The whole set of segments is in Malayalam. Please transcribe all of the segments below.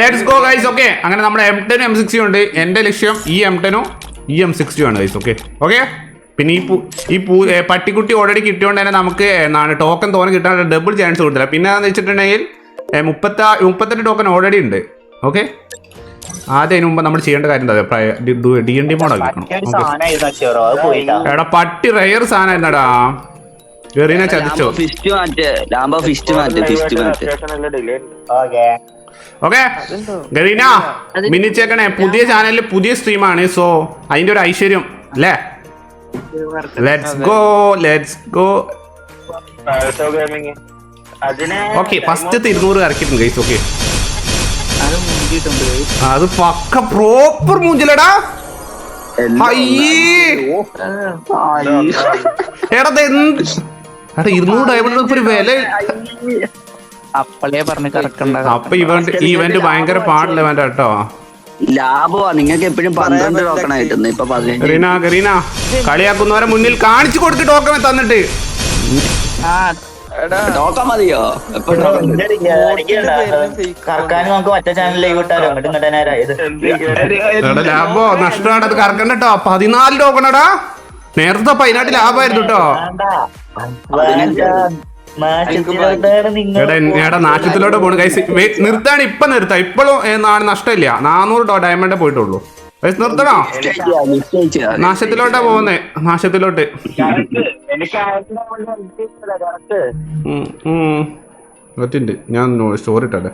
ലെറ്റ്സ് ഗോ ഗൈസ് ഓക്കെ അങ്ങനെ നമ്മുടെ എം ടെനും എം സിക്സ്റ്റി ഉണ്ട്. എന്റെ ലക്ഷ്യം ഈ എം ടെനും ഈ എം സിക്സ്റ്റി ആണ് ഗൈസ് ഓക്കെ ഓക്കെ പിന്നെ ഈ പൂ ഈ പൂ പട്ടിക്കുട്ടി ഓൾറെഡി കിട്ടിയോണ്ട് തന്നെ നമുക്ക് എന്താണ് ടോക്കൺ തോന്നെ കിട്ടാൻ ഡബിൾ ചാൻസ് കൊടുത്തില്ല. പിന്നെ എന്ന് വെച്ചിട്ടുണ്ടെങ്കിൽ മുപ്പത്താ മുപ്പത്തെട്ട് ടോക്കൺ ഓൾറെഡി ഉണ്ട്. ഓക്കെ ആദ്യം അതിന് മുമ്പ് നമ്മൾ ചെയ്യേണ്ട കാര്യം എന്താ ഡി എൻ ഡി മോഡൽ എടാ പട്ടി റയർ സാധനമായിരുന്നടാ ഗറീന ചതിച്ചോ? ഫിസ്റ്റ് മാറ്റ് ലാംബോ ഫിസ്റ്റ് മാറ്റ് ഫിസ്റ്റ് മാറ്റ് ഓക്കെ ഗരീന മിനി മിനിച്ചേക്കണേ പുതിയ ചാനലിൽ പുതിയ സ്ട്രീമാണ് സോ അതിന്റെ ഒരു ഐശ്വര്യം അല്ലേ? Let's go let's go okay first ഇരുന്നൂറ് ഇറക്കിയിട്ടുണ്ട് ഗൈസ് ഓക്കെ അത് പക്ക പ്രോപ്പർ മൂഞ്ചിലടാ. അയ്യേ എടാ എന്ത് എടാ ഇരുന്നൂറ് ഡയമണ്ട് ഇപ്പൊ ഒരു വില അപ്പളേ പറഞ്ഞ് കറക്കണ്ട അപ്പൊ ഇവന്റ് ഇവന്റ് ഭയങ്കര പാടില്ല ഇവന്റ് കേട്ടോ ലാഭമാ. നിങ്ങൾക്ക് എപ്പോഴും പന്ത്രണ്ട് ടോക്കൺ ഇപ്പൊ പതിനഞ്ച്. ഗറീന കളിയാക്കുന്നവരെ മുന്നിൽ കാണിച്ചു കൊടുക്ക് ടോക്കൺ തന്നിട്ട്. ആ ടോക്കൺ മതിയോ? എപ്പോ ടോക്കൺ കറക്കാനും നമുക്ക് മറ്റേ ചാനൽ ലൈവ് ഇട്ടാലോ അങ്ങോട്ട് ഇങ്ങോട്ട് ഇത്? എടാ ലാഭോ? നഷ്ടമാണ് അത് കറക്കണ്ട കേട്ടോ പതിനാല് ടോക്കണടാ നേരത്തെ പതിനാട്ട് ലാഭമായിരുന്നു കേട്ടോ എടാ നാശത്തിലോട്ട് പോണു. കൈസ് നിർത്താണ് ഇപ്പൊ നിർത്താം. ഇപ്പോഴും നാളെ നഷ്ടമില്ല. നാനൂറ് ഡോ ഡയമണ്ടേ പോയിട്ടുള്ളൂ. കൈസ് നിർത്തണോ നാശത്തിലോട്ടാ പോകുന്നേ നാശത്തിലോട്ട്. ഉം, ഉം. ഒറ്റുണ്ട് ഞാൻ സ്റ്റോറി ഇട്ടല്ലേ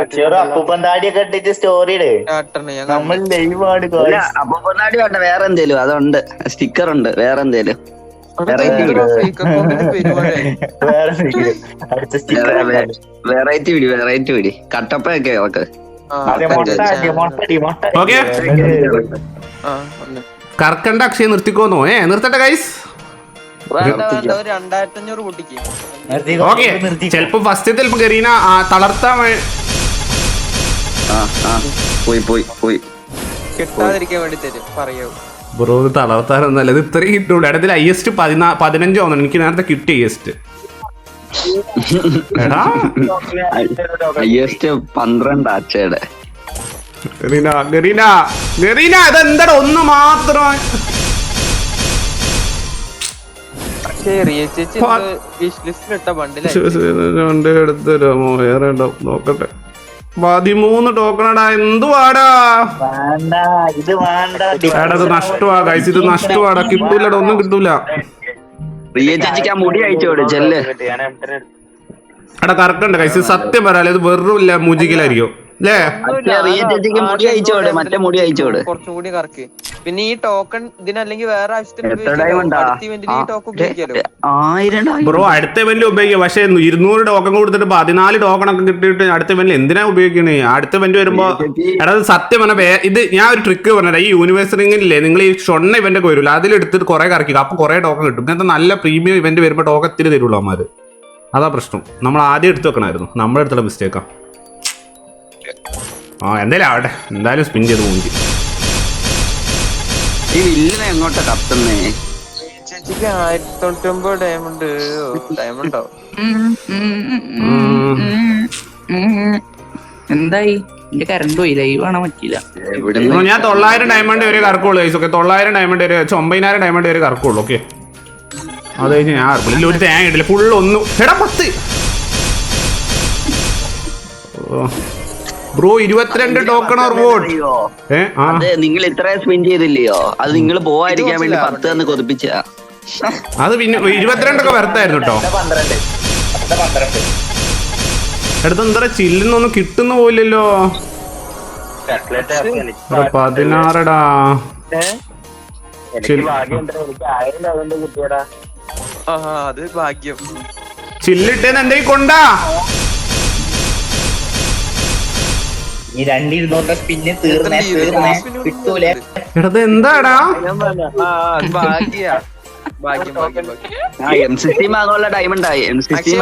അച്ചോറോ അപ്പൂപ്പൻ താടിയൊക്കെ ഇട്ടിട്ട് സ്റ്റോറി ഇട്. നമ്മൾ ലൈവ് ആണ് guys. അപ്പൊ പൊന്നാടി വേണ്ട വേറെ എന്തേലും. അതുണ്ട്. സ്റ്റിക്കർ ഉണ്ട് വേറെ എന്തേലും. വെറൈറ്റി സ്റ്റിക്കർ വെറൈറ്റി വീഡിയോ കട്ടപ്പയൊക്കെ അടി. ഓക്കെ. കറക്കണ്ട അക്ഷയ നിർത്തിക്കോന്നോ? ഏ നിർത്തട്ടെ ഗൈസ് ചെലപ്പോ ഓക്കെ. ഫസ്റ്റ് ചെലപ്പോ ഗരീന തളർത്താ തളർത്താൻ ആ ആ. പോയി പോയി പോയി. കിട്ടാതിരിക്കാൻ വേണ്ടി തരും. പറയൂ. ബ്രോ ഇത് തളർത്താറൊന്നല്ല ഇത് ഇത്രയും കിട്ടുള്ളൂ എടാ ഇതിൽ ഹയസ്റ്റ് പതിനാ പതിനഞ്ചോ തോന്നുന്നു എനിക്ക് നേരത്തെ കിട്ടി ഹയസ്റ്റ് എടാ. ഹയസ്റ്റ് പന്ത്രണ്ട് ഇതെന്താടാ? ഒന്ന് മാത്രം. രണ്ട് വേറെ ഉണ്ടാവും നോക്കട്ടെ. പതിമൂന്ന് ടോക്കണടാ എന്തുവാടാ വാടാ? ഇത് വേണ്ട. എടാ ഇത് നഷ്ടമാ കൈസ് ഇത് നഷ്ടമാടാ കിട്ടൂലടാ ഒന്നും കിട്ടൂല. അടാ കറക്റ്റ് ഉണ്ട് കൈസ് സത്യം പറയാലേ ഇത് വെറും ഇല്ല മുജിക്കലായിരിക്കും. മുടി അയച്ചോട് മറ്റേ മുടി അയച്ചോട് കുറച്ചും കൂടി കറക്ക്. പിന്നെ ഈ ടോക്കൺ ഇതിനല്ലെങ്കിൽ വേറെ ആവശ്യത്തിന്. ബ്രോ അടുത്ത ഇവന്റിൽ ഉപയോഗിക്കും. പക്ഷെ ഇരുന്നൂറ് ടോക്കൺ കൊടുത്തിട്ട് പതിനാല് ടോക്കൺ ഒക്കെ കിട്ടിയിട്ട് അടുത്ത ഇവന്റിൽ എന്തിനാ ഉപയോഗിക്കണേ? അടുത്ത ഇവന്റ് വരുമ്പോ എടാ സത്യം പറഞ്ഞ ഇത് ഞാൻ ഒരു ട്രിക്ക് പറഞ്ഞത് ഈ യൂണിവേഴ്സ് റിംഗില്ലേ നിങ്ങൾ ഈ ഷൊണ്ണ ഇവന്റ് ഒക്കെ വരില്ല അതിലെടുത്തിട്ട് കുറെ കറക്കുക അപ്പൊ കുറെ ടോക്കൺ കിട്ടും. ഇങ്ങനത്തെ നല്ല പ്രീമിയം ഇവന്റ് വരുമ്പോ ടോക്കൺ ഇത്തിരി തരുള്ളൂ അമ്മമാര് അതാ പ്രശ്നം. നമ്മൾ ആദ്യം എടുത്തു വെക്കണമായിരുന്നു നമ്മളെടുത്തുള്ള മിസ്റ്റേക്കാണ് മിസ്റ്റേക്കാ ആ എന്തായാലും ആവട്ടെ. എന്തായാലും സ്പിൻ ചെയ്ത് പോകും ഈ വില്ലിനെ എങ്ങോട്ടാ കത്തുന്നേ ചേച്ചിക്ക് ആയിരത്തി തൊണ്ണൂറ്റി ഒമ്പത് ഡയമണ്ട് ഡയമണ്ടോ എന്തായി? എന്റെ കറണ്ട് പോയി. ലൈവ് കാണാൻ പറ്റില്ല എവിടുന്ന് ഞാൻ തൊള്ളായിരം ഡയമണ്ട് വരെ കറക്കുള്ളൂ ഗൈസ് ഓക്കെ തൊള്ളായിരം ഡയമണ്ട് വരെ വെച്ച് ഒമ്പതിനായിരം ഡയമണ്ട് വരെ കറക്കുള്ളൂ ഓക്കെ അത് കഴിഞ്ഞ് ഞാൻ ഇറക്കില്ല. ഒരു തേങ്ങ ഇട്ടില്ല ഫുള്ള് ഒന്നും. എടാ പത്ത്. ബ്രോ ഇരുപത്തിരണ്ട് ടോക്കൺ ഓർ വോട്ട് അത് നിങ്ങൾ ഇത്ര സ്പിൻ ചെയ്തില്ലയോ? അത് നിങ്ങൾ പോവാതിരിക്കാൻ വേണ്ടി പത്ത് എന്ന് കൊതിപ്പിച്ച. അത് പിന്നെ ഇരുപത്തിരണ്ടൊക്കെ വരത്തായിരുന്നു കേട്ടോ എടുത്ത് എന്താ ചില്ലുന്നൊന്നും കിട്ടുന്ന പോയില്ലല്ലോ. എടാ, പതിനാറടാ. ചില്ലിട്ടേന്ന് എന്തെങ്കിലും കൊണ്ടാ? ഈ രണ്ട് പിന്നെ തീർന്നേ തീർന്നേ. കിട്ടൂലേ? എടത് എന്താടാ? ഭാഗ്യ. സി സി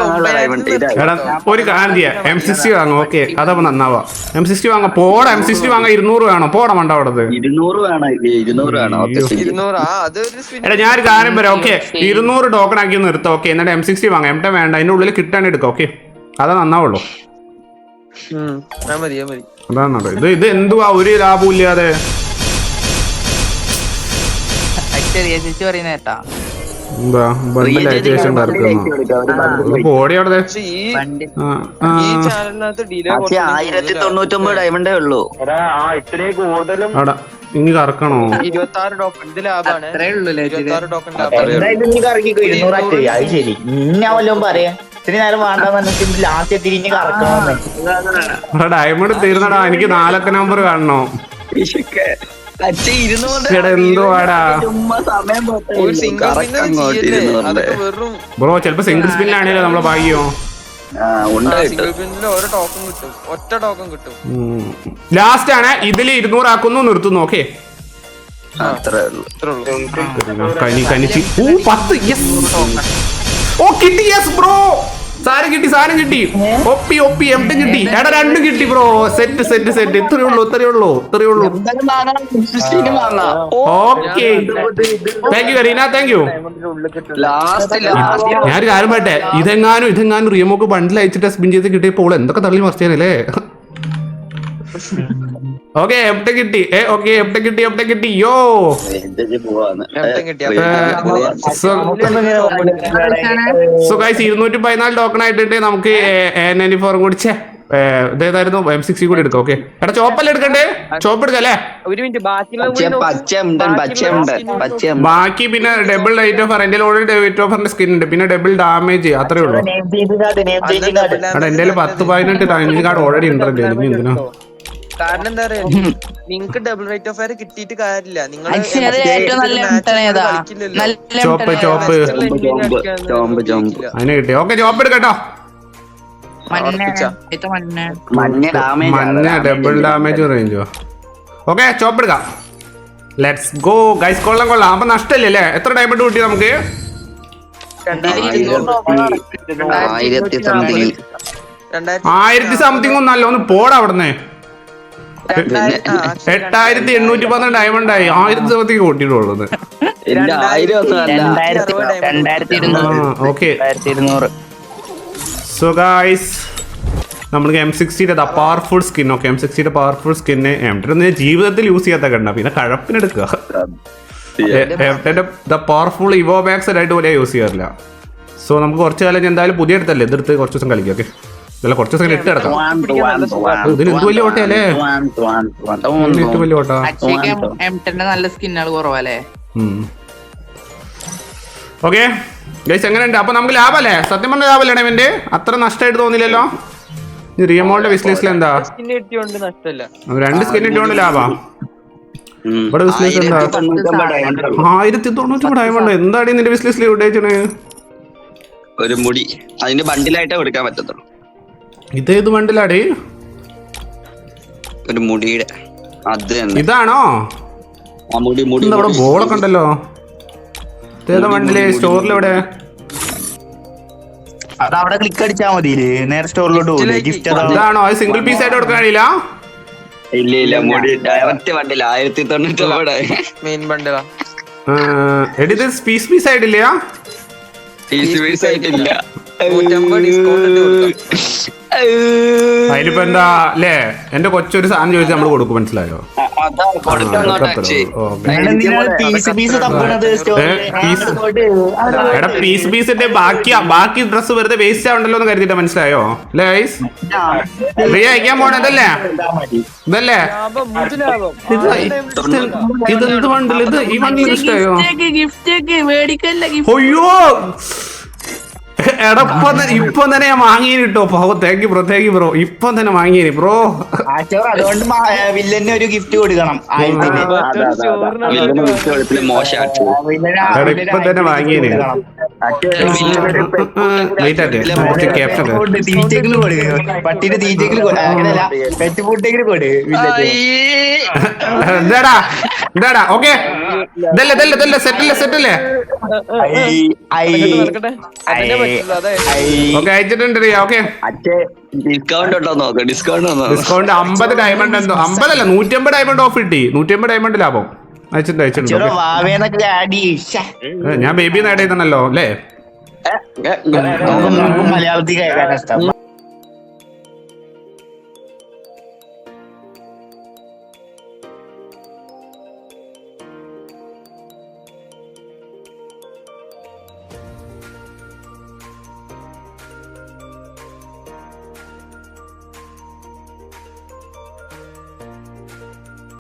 എടാ ഒരു കാര്യം ചെയ്യാം. എം സിക്സ്റ്റി വാങ്ങാം ഓക്കെ. അതപ്പോ നന്നാവാ. എം സിക്സ്റ്റി വാങ്ങാം പോടാ. എം സിക്സ്റ്റി വാങ്ങാ ഇരുന്നൂറ് വേണോ? പോടാ മണ്ട അവിടെ എടാ ഞാൻ ഒരു കാര്യം പറയാം. ഓക്കെ ഇരുന്നൂറ് ടോക്കൺ ആക്കി നിർത്താം. ഓക്കെ എന്നിട്ട് എം സിക്സ്റ്റി വാങ്ങാം. എം ടെ വേണ്ട. അതിന്റെ ഉള്ളിൽ കിട്ടാൻ എടുക്കാം. ഓക്കെ. അതാ നന്നാവുള്ളൂ. അതാണ് അത്. ഇത് ഇത് എന്തുവാ? ഒരു ലാഭവും ഇല്ലാതെ. എന്താ? ആയിരത്തി തൊണ്ണൂറ്റൊമ്പത് ഡയമണ്ടേ ഉള്ളൂ. ഇനി കറക്കണോ? ഇരുപത്തി ആറ് ടോക്കൺ ഇത് ലാഭാണ്. ഇരുപത്തി ആറ് ടോക്കൺ പറയാം. ഇത്തിരി നേരം വേണ്ടെന്ന് ലാസ്റ്റ് തിരിഞ്ഞ് കറക്കണം ഡയമണ്ട് തീർന്നടാ. എനിക്ക് നാലൊക്കെ നമ്പർ കാണണോ? ബ്രോ ചെലപ്പോ സിംഗിൾ സ്പിന്നാണേലോ നമ്മളെ ഭാഗ്യോ ലാസ്റ്റ് ആണ്. ഇതിൽ ഇരുന്നൂറ് ആക്കുന്നു നിർത്തുന്നു ഓക്കെ അത്രേ ഉള്ളൂ. ഇത്രേ ഉള്ളൂ. കനി കനിച്ച്. ഓ പത്ത് യെസ് ഓ കിട്ടി യെസ് ബ്രോ സാരം കിട്ടി സാരം കിട്ടി. ഒപ്പി ഒപ്പി എംട്ടും കിട്ടി. എടാ രണ്ടും കിട്ടി ബ്രോ. Set set set. ഇത്രയേ ഉള്ളൂ ഇത്രയേ ഉള്ളൂ ഇത്രയേ ഉള്ളൂ. Okay. Thank you Kareena. Thank you last last ഞാനൊരു കാര്യം പറയട്ടെ. ഇതെങ്ങാനും ഇതെങ്ങാനും റിയമോക്ക് ബണ്ടിൽ അയച്ചിട്ട് സ്പിൻ ചെയ്ത് കിട്ടിയപ്പോൾ എന്തൊക്കെ തള്ളി മറിച്ചേനല്ലേ ഓക്കെ എവിടെ കിട്ടി? ഏ ഓക്കെ എവിടെ കിട്ടി എവിടെ കിട്ടി? യോ സോ ഗൈസ് ഇരുന്നൂറ്റി പതിനാല് ടോക്കൺ ആയിട്ടുണ്ട്. നമുക്ക് നയന്റി ഫോറും കൂടി ചേ ഇതേതായിരുന്നു എം സിക്സ് കൂടി എടുക്കാം. ഓക്കെ എടാ ചോപ്പല്ലേ എടുക്കണ്ടേ? ചോപ്പ് എടുക്കല്ലേ ബാക്കി പിന്നെ ഡബിൾ റേറ്റ് ഓഫർ എന്റെ ഓൾറെഡി റേറ്റ് ഓഫറിന്റെ സ്കിൻ ഉണ്ട്. പിന്നെ ഡബിൾ ഡാമേജ് അത്രേ ഉള്ളൂ. എന്റെ പത്ത് പതിനെട്ട് ഡാമേജ് കാർഡ് ഓൾറെഡി ഉണ്ടല്ലോ എനിക്ക് എന്തിനാ? കാരണം എന്താ പറയാ നിങ്ങക്ക് ഡബിൾ റേറ്റ് ഓഫ് ഫയർ കിട്ടിയിട്ട് കാര്യമില്ല നിങ്ങൾ ഏറ്റവും നല്ല ഏതാ? നല്ല ചോപ്പ് ചോപ്പ് അതിനെ കിട്ടി. ഓക്കെ ചോപ്പ് എടുക്കട്ടോ. മഞ്ഞ ഏറ്റവും മഞ്ഞ. മഞ്ഞ ഡാമേജ് മഞ്ഞ ഡബിൾ ഡാമേജ് റേഞ്ചോ ഓക്കെ ചോപ്പ് എടുക്കാം. ലെറ്റ്സ് ഗോ ഗൈസ് കൊള്ളാം കൊള്ളാം. അപ്പൊ നഷ്ടമില്ല അല്ലേ? എത്ര ഡയമണ്ട് കിട്ടി നമുക്ക്? ആയിരത്തി സംതിങ് രണ്ടായിരത്തി ആയിരത്തി സംതിങ് ഒന്നല്ല ഒന്ന് പോടാ അവിടുന്ന്. എട്ടായിരത്തി എണ്ണൂറ്റി പന്ത്രണ്ട് ഡയമണ്ട് ആയി. ആയിരത്തി ഇരുപത്തി കൂട്ടിയിട്ടുള്ളത്. ഓക്കെ. സോ ഗായ്സ് നമ്മൾക്ക് M സിക്സ്റ്റിയുടെ the powerful skin okay M സിക്സ്റ്റിയുടെ powerful skin M ജീവിതത്തിൽ യൂസ് ചെയ്യാത്ത കണ്ട പിന്നെ കഴപ്പിനെടുക്കുക. എംടെ ദ പവർഫുൾ ഇവോ മാക്സ് ആയിട്ട് പോലെ യൂസ് ചെയ്യാറില്ല. സോ നമുക്ക് കുറച്ച് കാലം എന്തായാലും പുതിയ എടുത്തല്ലേ? ഇതെടുത്ത് കുറച്ച് ദിവസം കളിക്കാം ഓക്കെ അല്ല കുറച്ച് ദിവസം ഇട്ട് കിടക്കാം. ഇതിന് എന്ത് വലിയ ഓട്ടയല്ലേ? അല്ലേ വലിയ ഓട്ടാ. നല്ല സ്കിന്നുകൾ കുറവല്ലേ? ഓക്കെ ഗൈസ് എങ്ങനെയുണ്ട്? അപ്പൊ നമുക്ക് ലാഭല്ലേ സത്യം പറഞ്ഞ ലാഭല്ലേ ഇവന്റെ അത്ര നഷ്ടമായിട്ട് തോന്നില്ലല്ലോ റിയമോളിന്റെ റിയമോളുടെ ബിസിനസ്സിൽ എന്താ? രണ്ട് സ്കിൻ ഇട്ടുകൊണ്ട് ലാഭാ. ഇവിടെ ബിസിനസ് എന്താ? ആയിരത്തി തൊണ്ണൂറ്റി ഡയമണ്ട് എന്താടി നിന്റെ ബിസിനസ്സിൽ ഉദ്ദേശിച്ചത് ഒരു മുടി. അതിന്റെ ബണ്ടിലായിട്ടേ കൊടുക്കാൻ പറ്റത്തുള്ളൂ. ഇതേത് വണ്ടിലാടി ഒരു മുടിയുടെ അത് തന്നെ. ഇതാണോ? ആ മുടി മുടി എന്താ അവിടെ. ബോളൊക്കെ ഉണ്ടല്ലോ? ഇതേത് വണ്ടിൽ സ്റ്റോറിൽ എവിടെ അത് അവിടെ ക്ലിക്ക് അടിച്ചാ മതി നേരെ സ്റ്റോറിലോട്ട് പോലെ ഗിഫ്റ്റ് അതാണോ ഇതാണോ? അത് സിംഗിൾ പീസ് ആയിട്ട് കൊടുക്കാൻ കഴിയില്ല? ഇല്ല ഇല്ല മുടി ഡയറക്റ്റ് ബണ്ടിൽ ആയിരത്തി തൊണ്ണൂറ്റി ഒമ്പത് മെയിൻ ബണ്ടിലാ ആ, എടി ഇത് പീസ് പീസ് ആയിട്ടില്ല പീസ് പീസ് ആയിട്ടില്ല. നൂറ്റമ്പത് ഡിസ്കൗണ്ട് കൊടുക്കാം. അതിലിപ്പോ എന്താ അല്ലേ എന്റെ കൊച്ചൊരു സാധനം ചോദിച്ചാൽ നമ്മൾ കൊടുക്കും മനസ്സിലായോ. എടാ പീസ് പീസിന്റെ ബാക്കി ബാക്കി ഡ്രസ് വെറുതെ വേസ്റ്റ് ആവണ്ടല്ലോ എന്ന് കരുതിട്ട് മനസ്സിലായോ? അല്ലേ ഐസ് ഫ്രീ അയക്കാൻ പോണ ഇതല്ലേ? മുതു ലാഭം ഇത് ഇത് ഇത് ഈ വണ്ടി ഇഷ്ടമായോ? അയ്യോ! എടാ ഇപ്പൊ തന്നെ- ഞാൻ വാങ്ങിയിട്ടോ പോ thank you bro thank you bro ഇപ്പൊ തന്നെ വാങ്ങിയിന് ബ്രോ അതുകൊണ്ട് വില്ലന് ഒരു ഗിഫ്റ്റ് കൊടുക്കണം ഇപ്പൊ തന്നെ വാങ്ങിയേനെ. കൊണ്ട് തീറ്റെങ്കിലും കൊടു അങ്ങനെയല്ല പെറ്റ് ഫുഡെങ്കിലും കൊടു വില്ലന് എന്താടാ എന്താടാ ഓക്കെ ഇതല്ലേ ഇതല്ലേ ഇതല്ലേ സെറ്റല്ലേ സെറ്റല്ലേ ഐ ഐ നടക്കട്ടെ അതെ ഐ ഓക്കെ അയച്ചിട്ടുണ്ട് റിയ ഓക്കെ അച്ഛേ ഡിസ്കൗണ്ട് ഉണ്ടോ നോക്ക് ഡിസ്കൗണ്ട് ഉണ്ടോ ഡിസ്കൗണ്ട് അമ്പത് ഡയമണ്ട് എന്തോ അമ്പതല്ല നൂറ്റമ്പത് ഡയമണ്ട് ഓഫ് കിട്ടി നൂറ്റമ്പത് ഡയമണ്ട് ലാഭം അയച്ചിട്ടുണ്ട് അയച്ചിട്ടുണ്ട് ഞാൻ ബേബി നേടിയതാണല്ലോ അല്ലേ മലയാളത്തിൽ